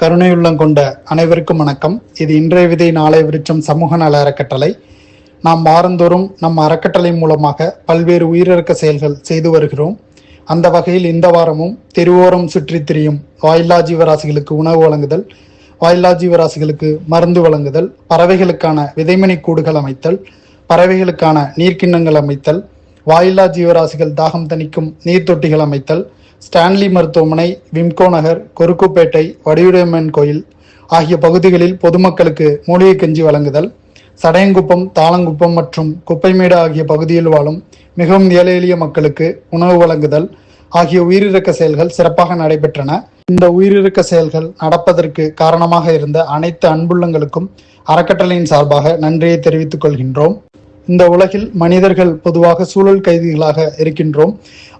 கருணையுள்ளம் கொண்ட அனைவருக்கும் வணக்கம். இது இன்றைய விதை நாளை விருச்சம் சமூக நல அறக்கட்டளை. நாம் வாரந்தோறும் நம் அறக்கட்டளை மூலமாக பல்வேறு உயிரிழக்க செயல்கள் செய்து வருகிறோம். அந்த வகையில் இந்த வாரமும் தெருவோரம் சுற்றித் திரியும் வாயில்லா ஜீவராசிகளுக்கு உணவு வழங்குதல் வாயில்லா ஜீவராசிகளுக்கு மருந்து வழங்குதல் பறவைகளுக்கான விதைமணி கூடுகள் அமைத்தல் பறவைகளுக்கான நீர்க்கிண்ணங்கள் அமைத்தல் வாயில்லா ஜீவராசிகள் தாகம் தணிக்கும் நீர் தொட்டிகள் அமைத்தல் ஸ்டான்லி மருத்துவமனை விம்கோ நகர் கொருக்குப்பேட்டை வடிவுடையம்மன் கோயில் ஆகிய பகுதிகளில் பொதுமக்களுக்கு மூலிகை கஞ்சி வழங்குதல் சடையங்குப்பம் தாளங்குப்பம் மற்றும் குப்பைமேடு ஆகிய பகுதியில் வாழும் மிகவும் ஏழை எளிய மக்களுக்கு உணவு வழங்குதல் ஆகிய உயிரிழக்க செயல்கள் சிறப்பாக நடைபெற்றன. இந்த உயிரிழக்க செயல்கள் நடப்பதற்கு காரணமாக இருந்த அனைத்து அன்புள்ளங்களுக்கும் அறக்கட்டளையின் சார்பாக நன்றியை தெரிவித்துக் கொள்கின்றோம். இந்த உலகில் மனிதர்கள் பொதுவாக சூழல் கைதிகளாக இருக்கின்றோம்.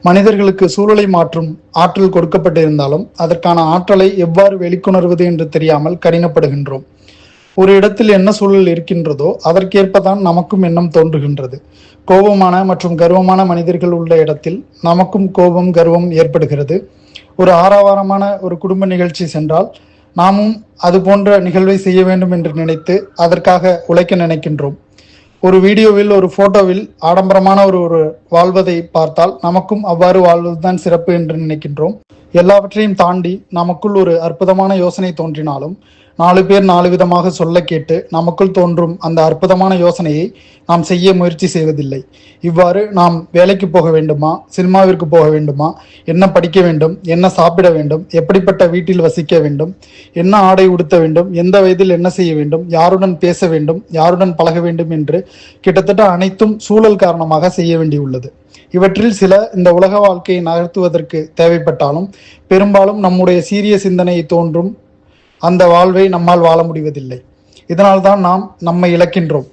மனிதர்களுக்கு சூழலை மாற்றும் ஆற்றல் கொடுக்கப்பட்டிருந்தாலும் அதற்கான ஆற்றலை எவ்வாறு வெளிக்கொணர்வது என்று தெரியாமல் கடினப்படுகின்றோம். ஒரு இடத்தில் என்ன சூழல் இருக்கின்றதோ அதற்கேற்பதான் நமக்கும் எண்ணம் தோன்றுகின்றது. கோபமான மற்றும் கர்வமான மனிதர்கள் உள்ள இடத்தில் நமக்கும் கோபம் கர்வம் ஏற்படுகிறது. ஒரு ஆரவாரமான ஒரு குடும்ப நிகழ்ச்சி சென்றால் நாமும் அது போன்ற நிகழ்வை செய்ய வேண்டும் என்று நினைத்து அதற்காக உழைக்க நினைக்கின்றோம். ஒரு வீடியோவில் ஒரு போட்டோவில் ஆடம்பரமான ஒரு ஒரு வாழ்வதை பார்த்தால் நமக்கும் அவ்வாறு வாழ்வதுதான் சிறப்பு என்று நினைக்கின்றோம். எல்லாவற்றையும் தாண்டி நமக்குள் ஒரு அற்புதமான யோசனை தோன்றினாலும் நாலு பேர் நாலு விதமாக சொல்ல கேட்டு நமக்குள் தோன்றும் அந்த அற்புதமான யோசனையை நாம் செய்ய முயற்சி செய்வதில்லை. இவ்வாறு நாம் வேலைக்கு போக வேண்டுமா? சினிமாவிற்கு போக வேண்டுமா? என்ன படிக்க வேண்டும்? என்ன சாப்பிட வேண்டும்? எப்படிப்பட்ட வீட்டில் வசிக்க வேண்டும்? என்ன ஆடை உடுத்த வேண்டும்? எந்த வயதில் என்ன செய்ய வேண்டும்? யாருடன் பேச வேண்டும்? யாருடன் பழக வேண்டும் என்று கிட்டத்தட்ட அனைத்தும் சூழல் காரணமாக செய்ய வேண்டியுள்ளது. இவற்றில் சில இந்த உலக வாழ்க்கையை நகர்த்துவதற்கு தேவைப்பட்டாலும் பெரும்பாலும் நம்முடைய சீரிய சிந்தனை தோன்றும் அந்த வாழ்வை நம்மால் வாழ முடிவதில்லை. இதனால்தான் நாம் நம்மை இழக்கின்றோம்.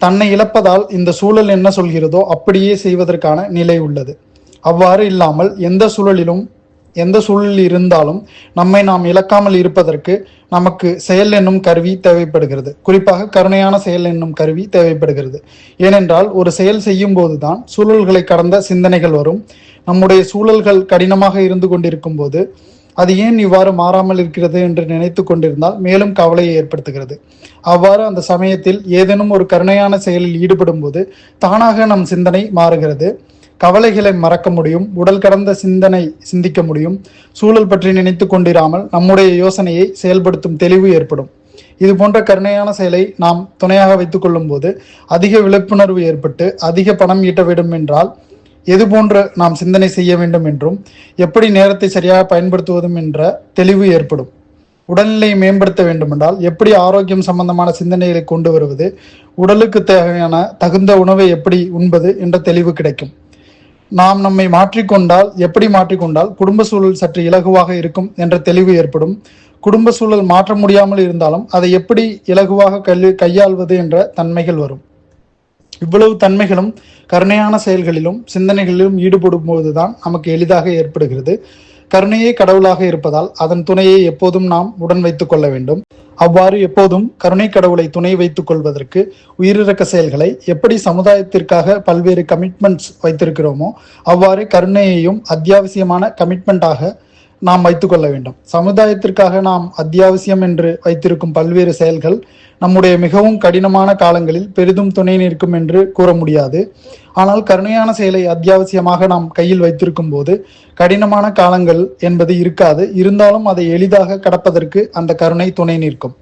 தன்னை இழப்பதால் இந்த சூழல் என்ன சொல்கிறதோ அப்படியே செய்வதற்கான நிலை உள்ளது. அவ்வாறு இல்லாமல் எந்த சூழலிலும் எந்த சூழலில் இருந்தாலும் நம்மை நாம் இழக்காமல் இருப்பதற்கு நமக்கு செயல் என்னும் கருவி தேவைப்படுகிறது. குறிப்பாக கருணையான செயல் என்னும் கருவி தேவைப்படுகிறது. ஏனென்றால் ஒரு செயல் செய்யும் போதுதான் சூழல்களை கடந்த சிந்தனைகள் வரும். நம்முடைய சூழல்கள் கடினமாக இருந்து கொண்டிருக்கும் போது அது ஏன் இவ்வாறு மாறாமல் இருக்கிறது என்று நினைத்து கொண்டிருந்தால் மேலும் கவலையை ஏற்படுத்துகிறது. அவ்வாறு அந்த சமயத்தில் ஏதேனும் ஒரு கருணையான செயலில் ஈடுபடும் போது தானாக நம் சிந்தனை மாறுகிறது. கவலைகளை மறக்க முடியும் உடல் கடந்த சிந்தனை சிந்திக்க முடியும் சூழல் பற்றி நினைத்து கொண்டிராமல் நம்முடைய யோசனையை செயல்படுத்தும் தெளிவு ஏற்படும். இது போன்ற கருணையான செயலை நாம் துணையாக வைத்துக் கொள்ளும் போது அதிக விழிப்புணர்வு ஏற்பட்டு அதிக பணம் ஈட்ட வேண்டும் என்றால் எது போன்று நாம் சிந்தனை செய்ய வேண்டும் என்றும் எப்படி நேரத்தை சரியாக பயன்படுத்துவதும் என்ற தெளிவு ஏற்படும். உடல்நிலையை மேம்படுத்த வேண்டுமென்றால் எப்படி ஆரோக்கியம் சம்பந்தமான சிந்தனைகளை கொண்டு வருவது உடலுக்கு தேவையான தகுந்த உணவை எப்படி உண்பது என்ற தெளிவு கிடைக்கும். நாம் நம்மை மாற்றிக்கொண்டால் எப்படி மாற்றிக்கொண்டால் குடும்ப சூழல் சற்று இலகுவாக இருக்கும் என்ற தெளிவு ஏற்படும். குடும்ப சூழல் மாற்ற முடியாமல் இருந்தாலும் அதை எப்படி இலகுவாக கல்வி கையாள்வது என்ற தன்மைகள் வரும். இவ்வளவு தன்மைகளும் கருணையான செயல்களிலும் சிந்தனைகளிலும் ஈடுபடும் போதுதான் நமக்கு எளிதாக ஏற்படுகிறது. கருணையே கடவுளாக இருப்பதால் அதன் துணையை எப்போதும் நாம் உடன் வைத்துக் கொள்ள வேண்டும். அவ்வாறு எப்போதும் கருணை கடவுளை துணை வைத்துக் கொள்வதற்கு உயிரிழக்க செயல்களை எப்படி சமுதாயத்திற்காக பல்வேறு கமிட்மெண்ட்ஸ் வைத்திருக்கிறோமோ அவ்வாறு கருணையையும் அத்தியாவசியமான கமிட்மெண்ட்டாக நாம் வைத்துக்கொள்ள வேண்டும். சமுதாயத்திற்காக நாம் அத்தியாவசியம் என்று வைத்திருக்கும் பல்வேறு செயல்கள் நம்முடைய மிகவும் கடினமான காலங்களில் பெரிதும் துணை நிற்கும் என்று கூற முடியாது. ஆனால் கருணையான செயலை அத்தியாவசியமாக நாம் கையில் வைத்திருக்கும் போது கடினமான காலங்கள் என்பது இருக்காது. இருந்தாலும் அதை எளிதாக கடப்பதற்கு அந்த கருணை துணை நிற்கும்.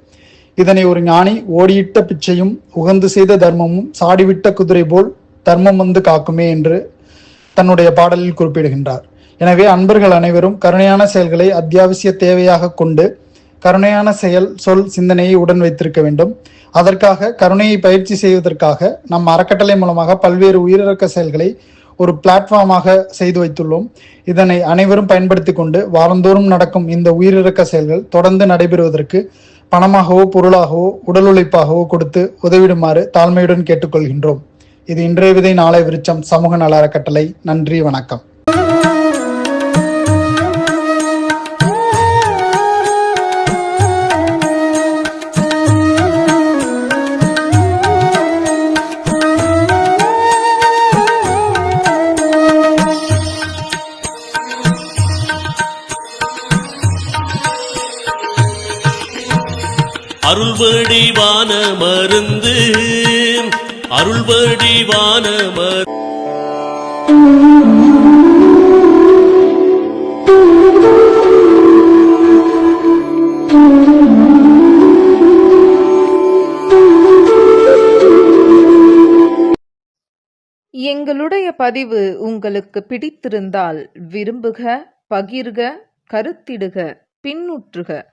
இதனை ஒரு ஞானி ஓடியிட்ட பிச்சையும் உகந்து செய்த தர்மமும் சாடிவிட்ட குதிரை போல் தர்மம் வந்து காக்குமே என்று தன்னுடைய பாடலில் குறிப்பிடுகின்றார். எனவே அன்பர்கள் அனைவரும் கருணையான செயல்களை அத்தியாவசிய தேவையாக கொண்டு கருணையான செயல் சொல் சிந்தனையை உடன் வைத்திருக்க வேண்டும். அதற்காக கருணையை பயிற்சி செய்வதற்காக நம் அறக்கட்டளை மூலமாக பல்வேறு உயிரிழக்க செயல்களை ஒரு பிளாட்ஃபார்மாக செய்து வைத்துள்ளோம். இதனை அனைவரும் பயன்படுத்தி கொண்டு வாரந்தோறும் நடக்கும் இந்த உயிரிழக்க செயல்கள் தொடர்ந்து நடைபெறுவதற்கு பணமாகவோ பொருளாகவோ உடல் உழைப்பாகவோ கொடுத்து உதவிடுமாறு தாழ்மையுடன் கேட்டுக்கொள்கின்றோம். இது இன்றைய விதை நாளை விருச்சம் சமூக நல அறக்கட்டளை. நன்றி வணக்கம். அருள்வடிவான மருந்து. அருள்வடிவான மருந்து எங்களுடைய பதிவு உங்களுக்கு பிடித்திருந்தால் விரும்புக பகிர்க கருத்திடுக பின்னுற்றுக.